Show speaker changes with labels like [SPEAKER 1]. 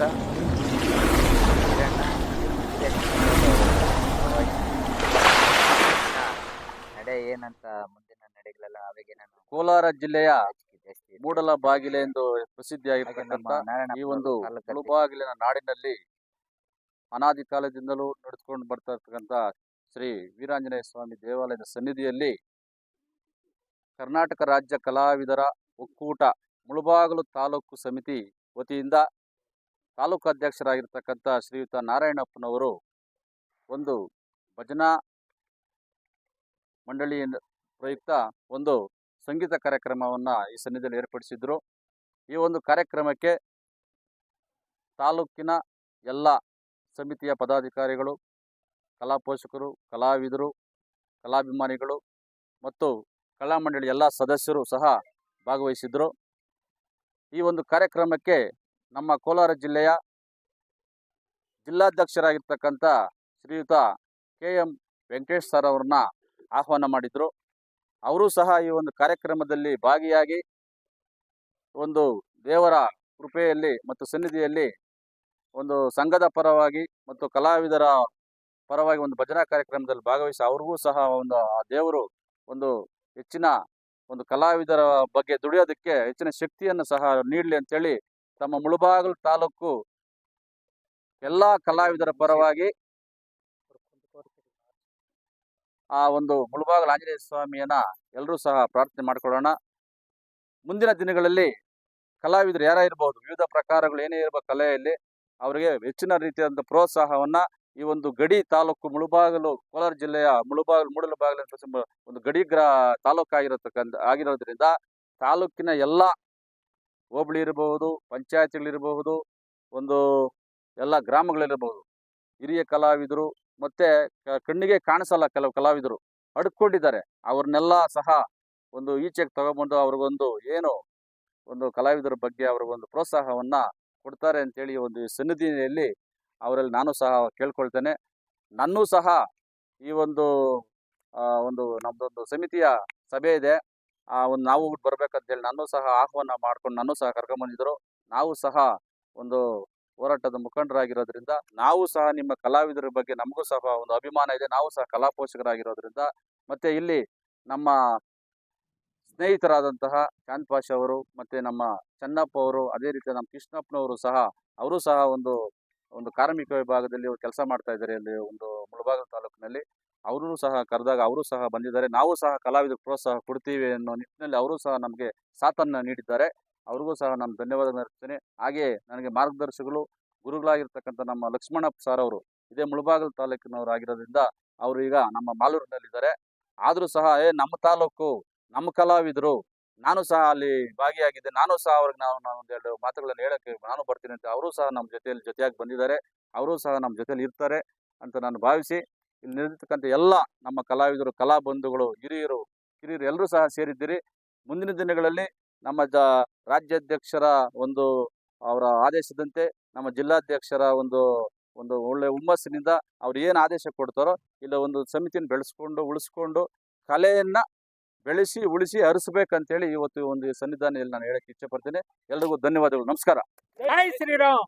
[SPEAKER 1] ಅಂತ ನಡೆ ಏನಂತ ಮುಂದಿನ ನಡೆಗಳೆಲ್ಲ ಅವಾಗ ನಾನು
[SPEAKER 2] ಕೋಲಾರ ಜಿಲ್ಲೆಯ. ಮೂಡಲ ಬಾಗಿಲೆ ಎಂದು ಪ್ರಸಿದ್ಧಿಯಾಗಿರ್ತಕ್ಕಂಥ ಈ ಒಂದು ಮುಳುಬಾಗಿಲಿನ ನಾಡಿನಲ್ಲಿ ಅನಾದಿ ಕಾಲದಿಂದಲೂ ನಡೆದುಕೊಂಡು ಬರ್ತಾ ಇರ್ತಕ್ಕಂಥ ಶ್ರೀ ವೀರಾಂಜನೇಯ ಸ್ವಾಮಿ ದೇವಾಲಯದ ಸನ್ನಿಧಿಯಲ್ಲಿ ಕರ್ನಾಟಕ ರಾಜ್ಯ ಕಲಾವಿದರ ಒಕ್ಕೂಟ ಮುಳುಬಾಗಿಲು ತಾಲೂಕು ಸಮಿತಿ ವತಿಯಿಂದ ತಾಲೂಕು ಅಧ್ಯಕ್ಷರಾಗಿರ್ತಕ್ಕಂಥ ಶ್ರೀಯುತ ನಾರಾಯಣಪ್ಪನವರು ಒಂದು ಭಜನಾ ಮಂಡಳಿಯ ಪ್ರಯುಕ್ತ ಒಂದು ಸಂಗೀತ ಕಾರ್ಯಕ್ರಮವನ್ನು ಈ ಸನ್ನಿಧಿಯಲ್ಲಿ ಏರ್ಪಡಿಸಿದ್ರು. ಈ ಒಂದು ಕಾರ್ಯಕ್ರಮಕ್ಕೆ ತಾಲೂಕಿನ ಎಲ್ಲ ಸಮಿತಿಯ ಪದಾಧಿಕಾರಿಗಳು, ಕಲಾ ಪೋಷಕರು, ಕಲಾವಿದರು, ಕಲಾಭಿಮಾನಿಗಳು ಮತ್ತು ಕಲಾಮಂಡಳಿ ಎಲ್ಲ ಸದಸ್ಯರು ಸಹ ಭಾಗವಹಿಸಿದ್ರು. ಈ ಒಂದು ಕಾರ್ಯಕ್ರಮಕ್ಕೆ ನಮ್ಮ ಕೋಲಾರ ಜಿಲ್ಲೆಯ ಜಿಲ್ಲಾಧ್ಯಕ್ಷರಾಗಿರ್ತಕ್ಕಂಥ ಶ್ರೀಯುತ ಕೆ ಎಂ ವೆಂಕಟೇಶ್ ಸರ್ ಅವ್ರನ್ನ ಆಹ್ವಾನ ಮಾಡಿದ್ರು. ಅವರು ಸಹ ಈ ಒಂದು ಕಾರ್ಯಕ್ರಮದಲ್ಲಿ ಭಾಗಿಯಾಗಿ ಒಂದು ದೇವರ ಕೃಪೆಯಲ್ಲಿ ಮತ್ತು ಸನ್ನಿಧಿಯಲ್ಲಿ ಒಂದು ಸಂಘದ ಪರವಾಗಿ ಮತ್ತು ಕಲಾವಿದರ ಪರವಾಗಿ ಒಂದು ಭಜನಾ ಕಾರ್ಯಕ್ರಮದಲ್ಲಿ ಭಾಗವಹಿಸಿ ಅವ್ರಿಗೂ ಸಹ ಒಂದು ಆ ದೇವರು ಒಂದು ಹೆಚ್ಚಿನ ಒಂದು ಕಲಾವಿದರ ಬಗ್ಗೆ ದುಡಿಯೋದಕ್ಕೆ ಹೆಚ್ಚಿನ ಶಕ್ತಿಯನ್ನು ಸಹ ನೀಡಲಿ ಅಂತೇಳಿ ತಮ್ಮ ಮುಳುಬಾಗಲು ತಾಲೂಕು ಎಲ್ಲ ಕಲಾವಿದರ ಪರವಾಗಿ ಆ ಒಂದು ಮುಳುಬಾಗಿಲು ಆಂಜನೇಯ ಸ್ವಾಮಿಯನ್ನ ಎಲ್ಲರೂ ಸಹ ಪ್ರಾರ್ಥನೆ ಮಾಡಿಕೊಳ್ಳೋಣ. ಮುಂದಿನ ದಿನಗಳಲ್ಲಿ ಕಲಾವಿದರು ಯಾರ ಇರಬಹುದು ವಿವಿಧ ಪ್ರಕಾರಗಳು ಏನೇ ಇರಬಹುದು ಕಲೆಯಲ್ಲಿ ಅವರಿಗೆ ಹೆಚ್ಚಿನ ರೀತಿಯಾದಂಥ ಪ್ರೋತ್ಸಾಹವನ್ನ ಈ ಒಂದು ಗಡಿ ತಾಲೂಕು ಮುಳುಬಾಗಲು, ಕೋಲಾರ ಜಿಲ್ಲೆಯ ಮುಳುಬಾಗಲು, ಮೂಡಲು ಬಾಗಿಲು ಅಂತ ಒಂದು ಗಡಿ ಗ್ರಾ ತಾಲೂಕು ಆಗಿರತಕ್ಕಂಥ ಆಗಿರೋದ್ರಿಂದ ತಾಲೂಕಿನ ಎಲ್ಲ ಹೋಬಳಿ ಇರಬಹುದು ಪಂಚಾಯತ್ಗಳಿರಬಹುದು ಒಂದು ಎಲ್ಲ ಗ್ರಾಮಗಳಿರಬಹುದು ಹಿರಿಯ ಕಲಾವಿದರು ಮತ್ತೆ ಕಣ್ಣಿಗೆ ಕಾಣಿಸಲ್ಲ ಕೆಲವು ಕಲಾವಿದರು ಅಡ್ಕೊಂಡಿದ್ದಾರೆ. ಅವ್ರನ್ನೆಲ್ಲ ಸಹ ಒಂದು ಈಚೆಗೆ ತಗೊಂಬಂದು ಅವ್ರಿಗೊಂದು ಏನು ಒಂದು ಕಲಾವಿದರ ಬಗ್ಗೆ ಅವ್ರಿಗೊಂದು ಪ್ರೋತ್ಸಾಹವನ್ನ ಕೊಡ್ತಾರೆ ಅಂತೇಳಿ ಒಂದು ಸನ್ನಿಧಿಯಲ್ಲಿ ಅವರಲ್ಲಿ ನಾನು ಸಹ ಕೇಳ್ಕೊಳ್ತೇನೆ. ನನ್ನೂ ಸಹ ಈ ಒಂದು ಒಂದು ನಮ್ಮದೊಂದು ಸಮಿತಿಯ ಸಭೆ ಇದೆ. ಆ ಒಂದು ನಾವು ಬರ್ಬೇಕಂತೇಳಿ ನಾನು ಸಹ ಆಹ್ವಾನ ಮಾಡ್ಕೊಂಡು ನಾನು ಸಹ ಕರ್ಕೊಂಬಂದಿದ್ರು ನಾವು ಸಹ ಒಂದು ಹೋರಾಟದ ಮುಖಂಡರಾಗಿರೋದ್ರಿಂದ, ನಾವು ಸಹ ನಿಮ್ಮ ಕಲಾವಿದರ ಬಗ್ಗೆ ನಮಗೂ ಸಹ ಒಂದು ಅಭಿಮಾನ ಇದೆ. ನಾವು ಸಹ ಕಲಾ ಪೋಷಕರಾಗಿರೋದ್ರಿಂದ, ಮತ್ತೆ ಇಲ್ಲಿ ನಮ್ಮ ಸ್ನೇಹಿತರಾದಂತಹ ಶಾಂತ್ ಅವರು, ಮತ್ತೆ ನಮ್ಮ ಚನ್ನಪ್ಪ ಅವರು, ಅದೇ ರೀತಿ ನಮ್ಮ ಕೃಷ್ಣಪ್ಪನವರು ಸಹ, ಅವರು ಸಹ ಒಂದು ಒಂದು ಕಾರ್ಮಿಕ ವಿಭಾಗದಲ್ಲಿ ಕೆಲಸ ಮಾಡ್ತಾ ಇದ್ದಾರೆ. ಅಲ್ಲಿ ಒಂದು ಮುಳಬಾಗಿಲು ತಾಲೂಕಿನಲ್ಲಿ. ಅವರು ಸಹ ಕರೆದಾಗ ಅವರು ಸಹ ಬಂದಿದ್ದಾರೆ. ನಾವು ಸಹ ಕಲಾವಿದರಿಗೆ ಪ್ರೋತ್ಸಾಹ ಕೊಡ್ತೀವಿ ಅನ್ನೋ ನಿಟ್ಟಿನಲ್ಲಿ ಅವರು ಸಹ ನಮಗೆ ಸಾಥನ್ನು ನೀಡಿದ್ದಾರೆ. ಅವ್ರಿಗೂ ಸಹ ನಾನು ಧನ್ಯವಾದ ಅರ್ಪಿಸ್ತೇನೆ. ಹಾಗೆ ನನಗೆ ಮಾರ್ಗದರ್ಶಿಗಳು, ಗುರುಗಳಾಗಿರ್ತಕ್ಕಂಥ ನಮ್ಮ ಲಕ್ಷ್ಮಣಪ್ಪ ಸರ್ ಅವರು ಇದೇ ಮುಳಬಾಗಲ್ ತಾಲೂಕಿನವರು ಆಗಿರೋದ್ರಿಂದ ಅವರು ಈಗ ನಮ್ಮ ಮಾಲೂರಿನಲ್ಲಿದ್ದಾರೆ. ಆದರೂ ಸಹ, ಏ ನಮ್ಮ ತಾಲೂಕು, ನಮ್ಮ ಕಲಾವಿದರು, ನಾನು ಸಹ ಅಲ್ಲಿ ಭಾಗಿಯಾಗಿದ್ದೆ. ನಾನು ಸಹ ಅವ್ರಿಗೆ ನಾವು ನಾನು ಒಂದೆರಡು ಮಾತುಗಳನ್ನು ಹೇಳಕ್ಕೆ ನಾನು ಬರ್ತೀನಿ ಅಂತ ಅವರು ಸಹ ನಮ್ಮ ಜೊತೆಯಲ್ಲಿ ಜೊತೆಯಾಗಿ ಬಂದಿದ್ದಾರೆ. ಅವರು ಸಹ ನಮ್ಮ ಜೊತೆಯಲ್ಲಿ ಇರ್ತಾರೆ ಅಂತ ನಾನು ಭಾವಿಸಿ ಇಲ್ಲಿ ನಿಂತಿರ್ತಕ್ಕಂಥ ಎಲ್ಲ ನಮ್ಮ ಕಲಾವಿದರು, ಕಲಾ ಬಂಧುಗಳು, ಹಿರಿಯರು, ಕಿರಿಯರು ಎಲ್ಲರೂ ಸಹ ಸೇರಿದ್ದೀರಿ. ಮುಂದಿನ ದಿನಗಳಲ್ಲಿ ನಮ್ಮ ಜ ರಾಜ್ಯಾಧ್ಯಕ್ಷರ ಒಂದು ಅವರ ಆದೇಶದಂತೆ ನಮ್ಮ ಜಿಲ್ಲಾಧ್ಯಕ್ಷರ ಒಂದು ಒಂದು ಒಳ್ಳೆ ಹುಮ್ಮಸ್ಸಿನಿಂದ ಅವ್ರು ಏನು ಆದೇಶ ಕೊಡ್ತಾರೋ ಇಲ್ಲ ಒಂದು ಸಮಿತಿನ ಬೆಳೆಸ್ಕೊಂಡು, ಉಳಿಸ್ಕೊಂಡು ಕಲೆಯನ್ನ ಬೆಳೆಸಿ, ಉಳಿಸಿ ಹರಿಸ್ಬೇಕಂತೇಳಿ ಇವತ್ತು ಒಂದು ಸನ್ನಿಧಾನದಲ್ಲಿ ನಾನು ಹೇಳಕ್ಕೆ ಇಚ್ಛೆ ಎಲ್ರಿಗೂ ಧನ್ಯವಾದಗಳು. ನಮಸ್ಕಾರ.
[SPEAKER 3] ಜೈ ಶ್ರೀರಾಮ್.